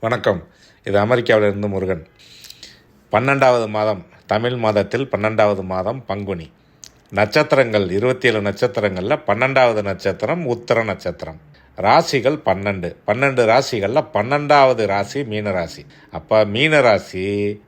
வணக்கம். இது அமெரிக்காவிலிருந்து முருகன். பன்னெண்டாவது மாதம் தமிழ் மாதத்தில் பன்னெண்டாவது மாதம் பங்குனி. நட்சத்திரங்கள் இருபத்தி ஏழு நட்சத்திரங்களில் பன்னெண்டாவது நட்சத்திரம் உத்தர நட்சத்திரம். ராசிகள் பன்னெண்டு. பன்னெண்டு ராசிகளில் பன்னெண்டாவது ராசி மீன ராசி. அப்போ மீன ராசி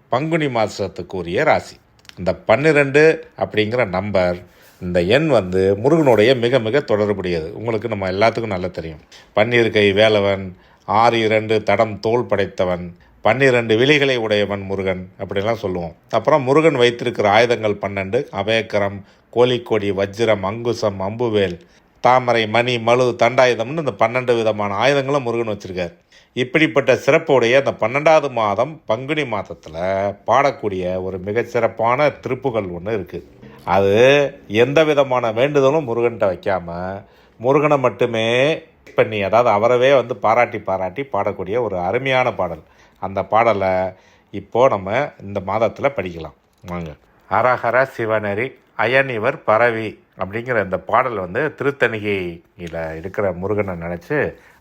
பங்குனி மாதத்துக்குரிய ராசி. இந்த பன்னிரெண்டு அப்படிங்கிற நம்பர் இந்த எண் வந்து முருகனுடைய மிக மிக தொடர்புடையது. உங்களுக்கு நம்ம எல்லாத்துக்கும் நல்லா தெரியும். பன்னீர் கை வேலவன் ஆறு இரண்டு தடம் தோல் படைத்தவன் பன்னிரண்டு விழிகளை உடையவன் முருகன் அப்படிலாம் சொல்லுவோம். அப்புறம் முருகன் வைத்திருக்கிற ஆயுதங்கள் பன்னெண்டு அபயக்கரம் கோழிக்கொடி வஜ்ரம் அங்குசம் அம்புவேல் தாமரை மணி மழு தண்டாயுதம்னு இந்த பன்னெண்டு விதமான ஆயுதங்களும் முருகன் வச்சிருக்கார். இப்படிப்பட்ட சிறப்புடைய அந்த பன்னெண்டாவது மாதம் பங்குனி மாதத்தில் பாடக்கூடிய ஒரு மிகச்சிறப்பான திருப்புகள் ஒன்று இருக்குது அது எந்த விதமான வேண்டுதலும் முருகன்கிட்ட வைக்காமல் முருகனை மட்டுமே பண்ணி அதாவது அவரவே வந்து பாராட்டி பாராட்டி பாடக்கூடிய ஒரு அருமையான பாடல். அந்த பாடலை இப்போ நம்ம இந்த மாதத்தில் படிக்கலாம். வாங்க. ஹரஹர சிவனரி அயனிவர் பரவி அப்படிங்கிற இந்த பாடல் வந்து திருத்தணிகையில் இருக்கிற முருகனை நினச்சி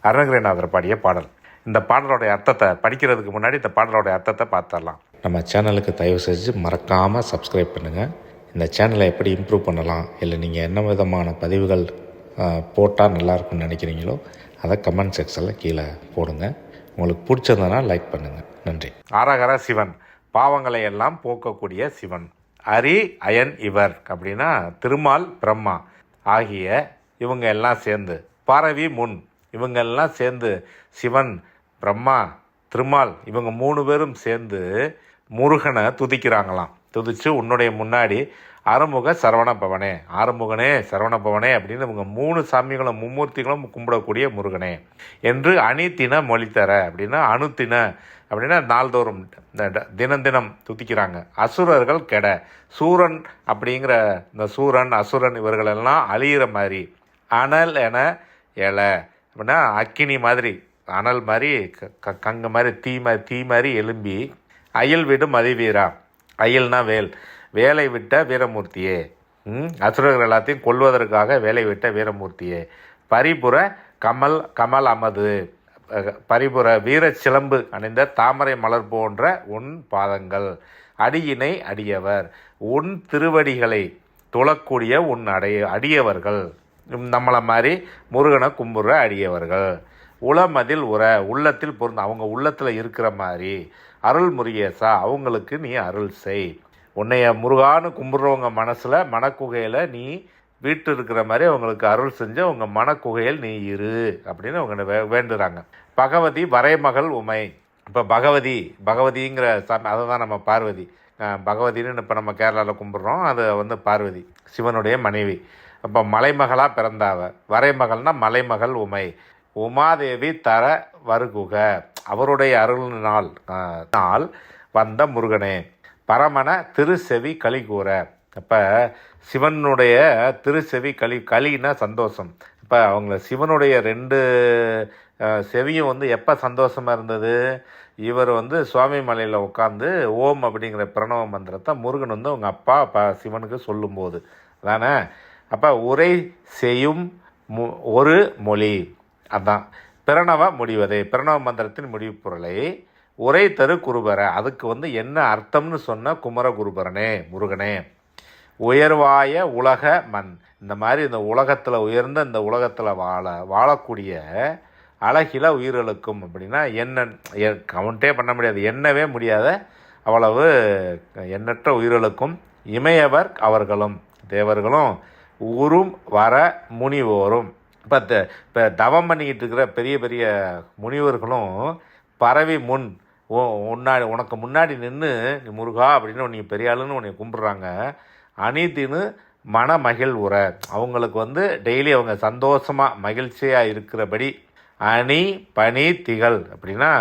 அருணகிரிநாதர் பாடிய பாடல். இந்த பாடலோடைய அர்த்தத்தை படிக்கிறதுக்கு முன்னாடி இந்த பாடலோடைய அர்த்தத்தை பார்த்துடலாம். நம்ம சேனலுக்கு தயவு செஞ்சு மறக்காமல் சப்ஸ்கிரைப் பண்ணுங்கள் இந்த சேனலை எப்படி இம்ப்ரூவ் பண்ணலாம் இல்லை நீங்கள் என்ன விதமான பதிவுகள் போட்டால் நல்லாயிருக்கும்னு நினைக்கிறீங்களோ அதை கமெண்ட் செக்ஷனில் கீழே போடுங்க. உங்களுக்கு பிடிச்சிருந்தனா லைக் பண்ணுங்கள் நன்றி. ஆரகர சிவன். பாவங்களை எல்லாம் போக்கக்கூடிய சிவன். அரி அயன் இவர் அப்படின்னா திருமால் பிரம்மா. ஆகிய இவங்க எல்லாம் சேர்ந்து பரவி முன். இவங்க எல்லாம் சேர்ந்து சிவன் பிரம்மா திருமால் இவங்க மூணு பேரும் சேர்ந்து முருகனை துதிக்கிறாங்களாம். துதித்து உன்னுடைய முன்னாடி அறுமுக சரவண பவனே ஆறுமுகனே சரவண பவனே அப்படின்னு இவங்க மூணு சாமிகளும் மும்மூர்த்திகளும் கும்பிடக்கூடிய முருகனே. என்று அணித்தின மொழித்தர அப்படின்னா அணுத்தின அப்படின்னா நாள்தோறும் இந்த தினம் தினம் துதிக்கிறாங்க. அசுரர்கள் கெட. சூரன் அப்படிங்கிற இந்த சூரன் அசுரன் இவர்களெல்லாம் அழியிற மாதிரி. அனல் என எழ. அப்படின்னா அக்கினி மாதிரி அனல் மாதிரி க- க- மாதிரி தீ மாதிரி தீ மாதிரி எலும்பி அயல் விடும் மதிவீரா அயல்னா வேல். வேலை விட்ட வீரமூர்த்தியே அசுரர்கள் எல்லாத்தையும் கொல்வதற்காக வேலை விட்ட வீரமூர்த்தியே. பரிபுர கமல் கமல் அமது. பரிபுர வீர சிலம்பு அணிந்த தாமரை மலர் போன்ற உன் பாதங்கள். அடியினை அடியவர். உன் திருவடிகளை துளக்கூடிய உன் அடைய அடியவர்கள். நம்மளை மாதிரி முருகனை கும்புற அடியவர்கள். உளமதில் உற உள்ளத்தில் பொருந்த அவங்க உள்ளத்தில் இருக்கிற மாதிரி. அருள் முருகேசா அவங்களுக்கு நீ அருள் செய். உன்னைய முருகான்னு கும்பிட்றவங்க மனசில் மனக்குகையில் நீ வீட்டு இருக்கிற மாதிரி அவங்களுக்கு அருள் செஞ்ச உங்கள் மனக்குகையில் நீ இரு அப்படின்னு அவங்க வே வேண்டுறாங்க. பகவதி வரைமகள் உமை. இப்போ பகவதி பகவதிங்கிற சாமி அதை தான் நம்ம பார்வதி. பகவதின்னு இப்போ நம்ம கேரளாவில் கும்பிட்றோம் அது வந்து பார்வதி சிவனுடைய மனைவி. அப்போ மலைமகளாக பிறந்தாவ. வரைமகள்னா மலைமகள் உமை. உமாதேவி தர வருகுக. அவருடைய அருள் நாள் நாள் வந்த முருகனே. பரமன திருச்செவி களி கூற. அப்போ சிவனுடைய திருச்செவி களி களின்னா சந்தோஷம். இப்போ அவங்கள சிவனுடைய ரெண்டு செவியும் வந்து எப்போ சந்தோஷமாக இருந்தது? இவர் வந்து சுவாமி மலையில் உட்காந்து ஓம் அப்படிங்கிற பிரணவ மந்திரத்தை முருகன் வந்து அவங்க அப்பா அப்பா சிவனுக்கு சொல்லும்போது. தானே அப்போ உரை செய்யும் மு ஒரு மொழி. அதான். பிரணவ முடிவதை. பிரணவ மந்திரத்தின் முடிவு பொருளை உரை தரு குருபர அதுக்கு வந்து என்ன அர்த்தம்னு சொன்ன குமர குருபரனே முருகனே. உயர்வாய உலக மண். இந்த மாதிரி இந்த உலகத்தில் உயர்ந்த இந்த உலகத்தில் வாழ வாழக்கூடிய அழகில உயிர்களுக்கும் அப்படின்னா என்ன எ- கவுண்டே பண்ண முடியாது. எண்ணவே முடியாத அவ்வளவு எண்ணற்ற உயிர்களுக்கும் இமையவர் அவர்களும் தேவர்களும் உரும் வர முனிவோரும். இப்போ இப்போ தவம் பண்ணிக்கிட்டு இருக்கிற பெரிய பெரிய முனிவர்களும் பரவி முன் ஓ முன்னாடி உனக்கு முன்னாடி நின்று நீ முருகா அப்படின்னு உன்னை பெரிய ஆளுன்னு உன்னை கும்பிட்றாங்க. அநீதின்னு மன மகிழ்வுற. அவங்களுக்கு வந்து டெய்லி அவங்க சந்தோஷமாக மகிழ்ச்சியாக இருக்கிறபடி அணி பனி திகழ் அப்படின்னா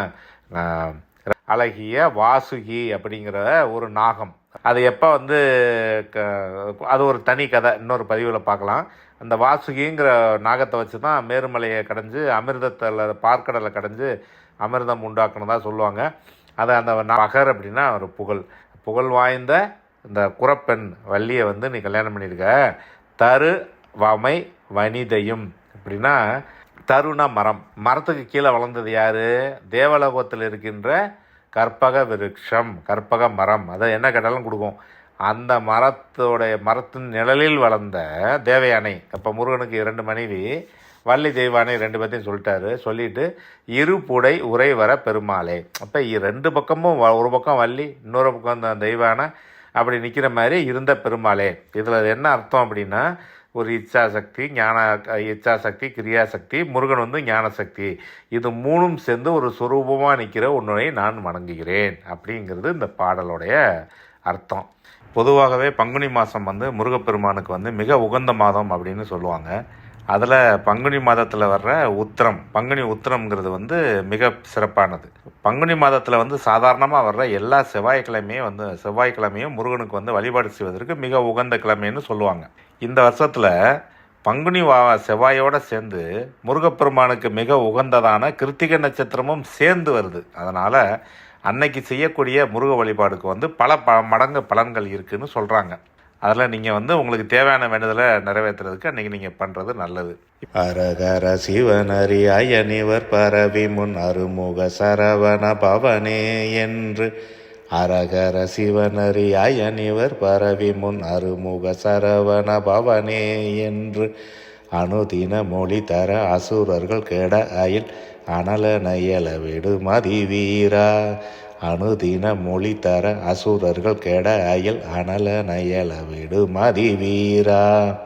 அழகிய வாசுகி அப்படிங்கிற ஒரு நாகம். அது எப்போ வந்து க- அது ஒரு தனி கதை. இன்னொரு பதிவில் பார்க்கலாம் அந்த வாசுகிங்கிற நாகத்தை வச்சு தான் மேருமலையை கடைஞ்சு அமிர்தத்தில் பார்க்கடலை கடைஞ்சு அமிர்தம் உண்டாக்குனதாக சொல்லுவாங்க. அது அந்த மகர் பகர் அப்படின்னா ஒரு புகழ். புகழ் வாய்ந்த இந்த குரப்பெண் வள்ளியை வந்து நீ கல்யாணம் பண்ணியிருக்க. தரு வமை வனிதையும் அப்படின்னா தருண மரம். மரத்துக்கு கீழே வளர்ந்தது யார்? தேவலோகத்தில் இருக்கின்ற கற்பக விருட்சம் கற்பக மரம். அதை என்ன கேட்டாலும் கொடுக்கும். அந்த மரத்தோடைய மரத்தின் நிழலில் வளர்ந்த தேவயானை அப்போ முருகனுக்கு இரண்டு மனைவி வள்ளி தெய்வானை ரெண்டு பேர்த்தையும் சொல்லிட்டாரு. சொல்லிட்டு புடை உரை வர பெருமாளே. அப்போ ரெண்டு பக்கமும் ஒரு பக்கம் வள்ளி இன்னொரு பக்கம் அந்த தெய்வானை அப்படி நிற்கிற மாதிரி இருந்த பெருமாளே. இதில் என்ன அர்த்தம் அப்படின்னா ஒரு இச்சாசக்தி ஞான இச்சாசக்தி கிரியாசக்தி முருகன் வந்து ஞானசக்தி. இது மூணும் சேர்ந்து ஒரு சுரூபமாக நிற்கிற ஒன்றை நான் வணங்குகிறேன் அப்படிங்கிறது இந்த பாடலுடைய அர்த்தம். பொதுவாகவே பங்குனி மாதம் வந்து முருகப்பெருமானுக்கு வந்து மிக உகந்த மாதம் அப்படின்னு சொல்லுவாங்க. அதில் பங்குனி மாதத்தில் வர்ற உத்திரம் பங்குனி உத்திரம்ங்கிறது வந்து மிக சிறப்பானது. பங்குனி மாதத்தில் வந்து சாதாரணமாக வர்ற எல்லா செவ்வாய்க்கிழமையும் வந்து செவ்வாய்க்கிழமையும் முருகனுக்கு வந்து வழிபாடு செய்வதற்கு மிக உகந்த கிழமைன்னு சொல்லுவாங்க. இந்த வருஷத்தில் பங்குனி வா செவ்வாயோடு சேர்ந்து முருகப்பெருமானுக்கு மிக உகந்ததான கிருத்திகை நட்சத்திரமும் சேர்ந்து வருது. அதனால் அன்னைக்கு செய்யக்கூடிய முருக வழிபாடுக்கு வந்து பல ப மடங்கு பலன்கள் இருக்குதுன்னு சொல்கிறாங்க அதெல்லாம் நீங்கள் வந்து உங்களுக்கு தேவையான வேண்டுதலை நிறைவேற்றுறதுக்கு அன்றைக்கி நீங்கள் பண்ணுறது நல்லது. அரகர சிவனரி அயனிவர் பரவி முன் அருமுக சரவண பவனே என்று. அரகர சிவனரி அயனிவர் பரவி முன் அருமுக சரவண பவனே என்று. அனுதின மொழி தர அசுரர்கள் கெட அயில். அனல நயல விடு மதி வீரா. அனுதின மொழி தர அசுரர்கள் கெட அயல் அனல நயல விடு மதி வீரா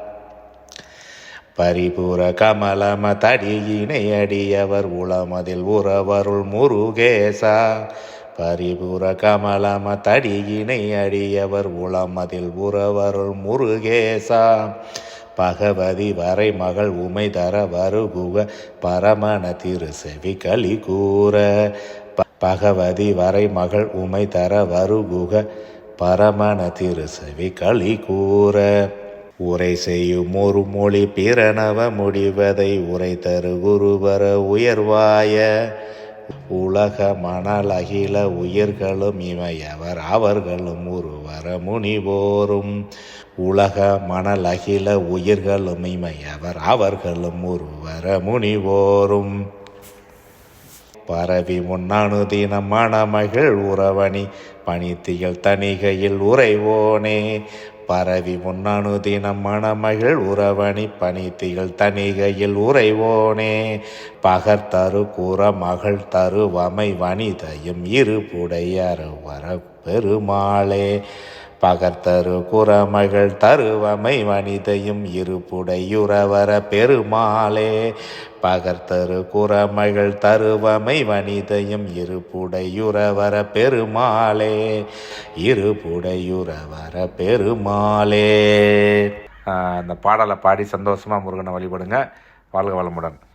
பரிபூர கமலம தடியினை அடியவர் உளமதில் உறவருள் முருகேசா. பரிபுர கமலம தடியினை அடியவர் உளமதில் உறவருள் முருகேசா. பகவதி வரை மகள் உமை தர வருகுக பரமண திரு செவி களி கூற. பகவதி வரை மகள் உமை தர வருகுக பரமண திரு செவி களி கூற. உரை செய்யும் ஒரு மொழி பிறனவ முடிவதை உரை தரு குருவர உயர்வாய. உலக மணலகில உயிர்களும் இமையவர் அவர்களும் உருவர முனிவோரும் உலக மணலகில உயிர்களும் இமையவர் அவர்களும் உருவர முனிவோரும் பரவி முன்னானு தினம் உறவணி பணித்திகள் தணிகையில் உறைவோனே. பரவி முன்னானு தினம் மணமகள் உறவணி பனித்திகள் தணிகையில் உறைவோனே. பகர் தரு கூற மகள் தருவமை வனிதையும் இருப்புடையர் வர பெருமாளே. பகர்த்தரு குறமகள் தருவமை வனிதையும் இருப்புடையுறவர பெருமாளே. பகர்த்தரு குறமகள் தருவமை வனிதையும் இருப்புடையுறவர பெருமாளே. இருப்புடையுறவர பெருமாளே. அந்த பாடலை பாடி சந்தோஷமாக முருகனை வழிபடுங்க. வாழ்க வளமுடன்.